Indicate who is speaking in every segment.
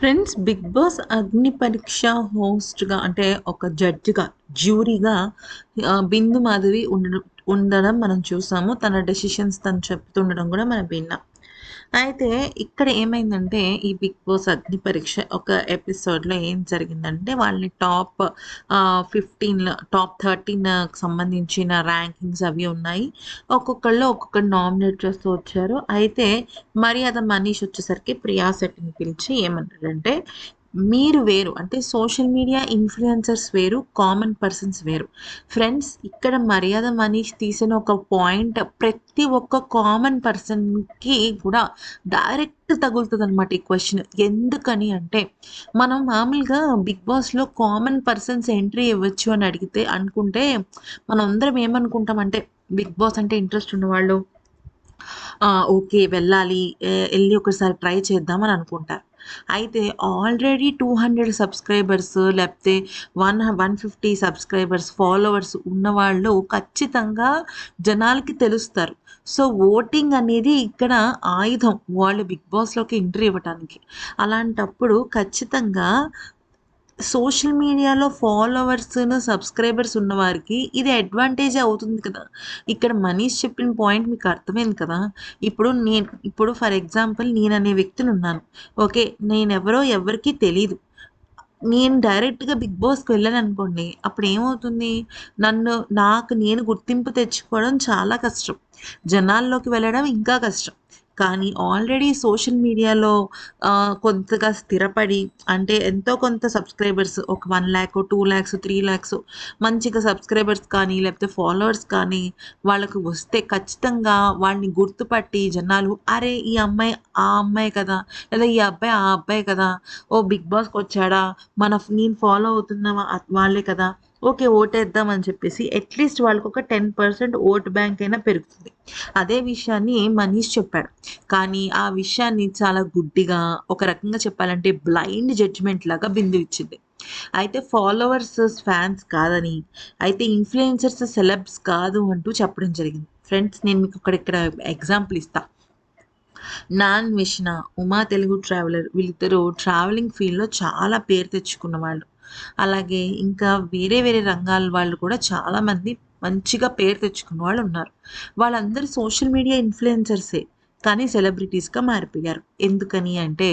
Speaker 1: Friends big boss అగ్ని పరీక్ష హోస్ట్గా అంటే ఒక జడ్జిగా జ్యూరీగా బిందు మాధవి ఉండడం ఉండడం మనం చూసాము. తన డెసిషన్స్ తను చెప్తుండడం కూడా మనం విన్నాం అయితే ఇక్కడ ఏమైందంటే ఈ బిగ్ బాస్ అగ్ని పరీక్ష ఒక ఎపిసోడ్లో ఏం జరిగిందంటే వాళ్ళని టాప్ ఫిఫ్టీన్ టాప్ థర్టీన్ సంబంధించిన ర్యాంకింగ్స్ అవి ఉన్నాయి. ఒక్కొక్కళ్ళు ఒక్కొక్కరు నామినేట్ చేస్తూ వచ్చారు. అయితే మర్యాద మనీష్ వచ్చేసరికి ప్రియా శెట్టిని పిలిచి ఏమన్నారంటే మీరు వేరు. అంటే సోషల్ మీడియా ఇన్ఫ్లుయెన్సర్స్ వేరు కామన్ పర్సన్స్ వేరు. ఫ్రెండ్స్ ఇక్కడ మర్యాద మనీష్ తీసిన ఒక పాయింట్ ప్రతి ఒక్క కామన్ పర్సన్కి కూడా డైరెక్ట్ తగులుతుంది అనమాట ఈ క్వశ్చన్. ఎందుకని అంటే మనం మామూలుగా బిగ్ బాస్లో కామన్ పర్సన్స్ ఎంట్రీ ఇవ్వచ్చు అని అడిగితే అనుకుంటే మనం అందరం ఏమనుకుంటామంటే బిగ్ బాస్ అంటే ఇంట్రెస్ట్ ఉన్నవాళ్ళు ఓకే వెళ్ళాలి వెళ్ళి ఒకసారి ట్రై చేద్దామని అనుకుంటారు. అయితే ఆల్రెడీ టూ హండ్రెడ్ సబ్స్క్రైబర్స్ లేకపోతే one one fifty subscribers followers ఉన్నవాళ్ళు ఖచ్చితంగా జనాలకి తెలుస్తారు. సో ఓటింగ్ అనేది ఇక్కడ ఆయుధం. వాళ్ళు బిగ్ బాస్లోకి ఎంట్రీ ఇవ్వటానికి. అలాంటప్పుడు ఖచ్చితంగా సోషల్ మీడియాలో ఫాలోవర్స్ను సబ్స్క్రైబర్స్ ఉన్నవారికి ఇది అడ్వాంటేజ్ అవుతుంది కదా. ఇక్కడ మనీష్ చెప్పిన పాయింట్ మీకు అర్థమైంది కదా. ఇప్పుడు నేను ఇప్పుడు ఫర్ ఎగ్జాంపుల్ నేను అనే వ్యక్తిని ఉన్నాను. ఓకే నేను ఎవరో ఎవరికి తెలీదు. నేను డైరెక్ట్గా బిగ్ బాస్కి వెళ్ళాను అనుకోండి అప్పుడు ఏమవుతుంది? నన్ను నాకు నేను గుర్తింపు తెచ్చుకోవడం చాలా కష్టం. జనాల్లోకి వెళ్ళడం ఇంకా కష్టం. కానీ ఆల్రెడీ సోషల్ మీడియాలో కొంతగా స్థిరపడి అంటే ఎంతో కొంత సబ్స్క్రైబర్స్ ఒక one lakh two lakhs three lakhs మంచిగా సబ్స్క్రైబర్స్ కానీ లేకపోతే ఫాలోవర్స్ కానీ వాళ్ళకు వస్తే ఖచ్చితంగా వాళ్ళని గుర్తుపట్టి జనాలు అరే ఈ అమ్మాయి ఆ అమ్మాయి కదా లేదా ఈ అబ్బాయి ఆ అబ్బాయి కదా ఓ బిగ్ బాస్కి వచ్చాడా మన నేను ఫాలో అవుతున్న వాళ్ళే కదా ఓకే ఓటేద్దాం అని చెప్పేసి అట్లీస్ట్ వాళ్ళకి ఒక టెన్ పర్సెంట్ ఓట్ బ్యాంక్ అయినా పెరుగుతుంది. అదే విషయాన్ని మనీష్ చెప్పాడు. కానీ ఆ విషయాన్ని చాలా గుడ్డిగా ఒక రకంగా చెప్పాలంటే బ్లైండ్ జడ్జిమెంట్ లాగా బిందు ఇచ్చింది. అయితే ఫాలోవర్స్ ఫ్యాన్స్ కాదని అయితే ఇన్ఫ్లుయెన్సర్స్ సెలబ్స్ కాదు అంటూ చెప్పడం జరిగింది. ఫ్రెండ్స్ నేను మీకు ఇక్కడ ఇక్కడ ఎగ్జాంపుల్ ఇస్తా. నాన్ విష్ణ ఉమా తెలుగు ట్రావెలర్ వీళ్ళిద్దరూ ట్రావెలింగ్ ఫీల్డ్లో చాలా పేరు తెచ్చుకున్న వాళ్ళు. అలాగే ఇంకా వేరే వేరే రంగాల వాళ్ళు కూడా చాలామంది మంచిగా పేరు తెచ్చుకున్న వాళ్ళు ఉన్నారు. వాళ్ళందరూ సోషల్ మీడియా ఇన్ఫ్లుయెన్సర్సే కానీ సెలబ్రిటీస్గా మారిపోయారు. ఎందుకని అంటే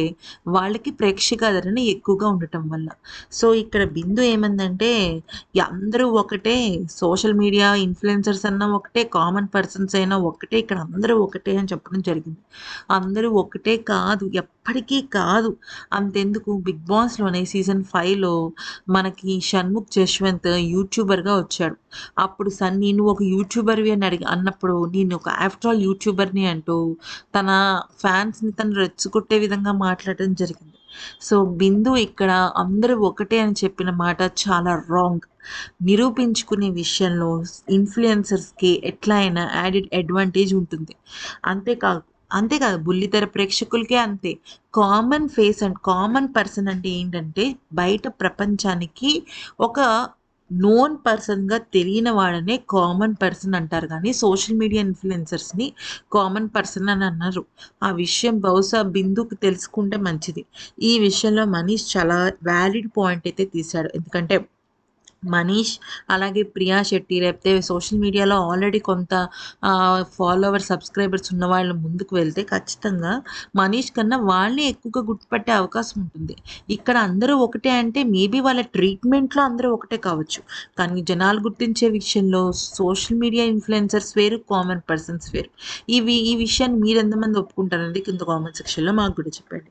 Speaker 1: వాళ్ళకి ప్రేక్షకాదరణ ఎక్కువగా ఉండటం వల్ల. సో ఇక్కడ బిందు ఏమందంటే అందరూ ఒకటే సోషల్ మీడియా ఇన్ఫ్లుయెన్సర్స్ అన్న ఒకటే కామన్ పర్సన్స్ అయినా ఒకటే ఇక్కడ అందరూ ఒకటే అని చెప్పడం జరిగింది. అందరూ ఒకటే కాదు ఎప్పటికీ కాదు. అంతెందుకు? బిగ్ బాస్లోనే సీజన్ ఫైవ్లో మనకి షణ్ముఖ్ జశ్వంత్ యూట్యూబర్గా వచ్చాడు. అప్పుడు సన్ నేను ఒక యూట్యూబర్వి అని అడిగి అన్నప్పుడు నేను ఒక ఆఫ్టర్ ఆల్ యూట్యూబర్ని అంటూ తన ఫ్యాన్స్ని తను రెచ్చుకొట్టే విధంగా మాట్లాడటం జరిగింది. సో బిందు ఇక్కడ అందరూ ఒకటే అని చెప్పిన మాట చాలా రాంగ్ నిరూపించుకునే విషయంలో ఇన్ఫ్లుయెన్సర్స్కి ఎట్లా అయినా యాడెడ్ అడ్వాంటేజ్ ఉంటుంది. అంతేకాదు అంతేకాదు బుల్లితెర ప్రేక్షకులకే అంతే. Common face and common person అంటే ఏంటంటే బయట ప్రపంచానికి ఒక నోన్ పర్సన్గా తెలియని వాడనే కామన్ పర్సన్ అంటారు. కానీ సోషల్ మీడియా ఇన్ఫ్లుయెన్సర్స్ని కామన్ పర్సన్ అని అన్నారు. ఆ విషయం బహుశా బిందుకు తెలుసుకుంటే మంచిది. ఈ విషయంలో మనీష్ చాలా వ్యాలిడ్ పాయింట్ అయితే తీశాడు. ఎందుకంటే మనీష్ అలాగే ప్రియా శెట్టి లేకపోతే సోషల్ మీడియాలో ఆల్రెడీ కొంత ఫాలోవర్ సబ్స్క్రైబర్స్ ఉన్న వాళ్ళు ముందుకు వెళ్తే ఖచ్చితంగా మనీష్ కన్నా వాళ్ళని ఎక్కువగా గుర్తుపట్టే అవకాశం ఉంటుంది. ఇక్కడ అందరూ ఒకటే అంటే మేబీ వాళ్ళ ట్రీట్మెంట్లో అందరూ ఒకటే కావచ్చు. కానీ జనాలు గుర్తించే విషయంలో సోషల్ మీడియా ఇన్ఫ్లుయెన్సర్స్ వేరు కామన్ పర్సన్స్ వేరు. ఇవి ఈ విషయాన్ని మీరు ఎంతమంది ఒప్పుకుంటారండి? కింద కామెంట్ సెక్షన్లో మాకు కూడా చెప్పండి.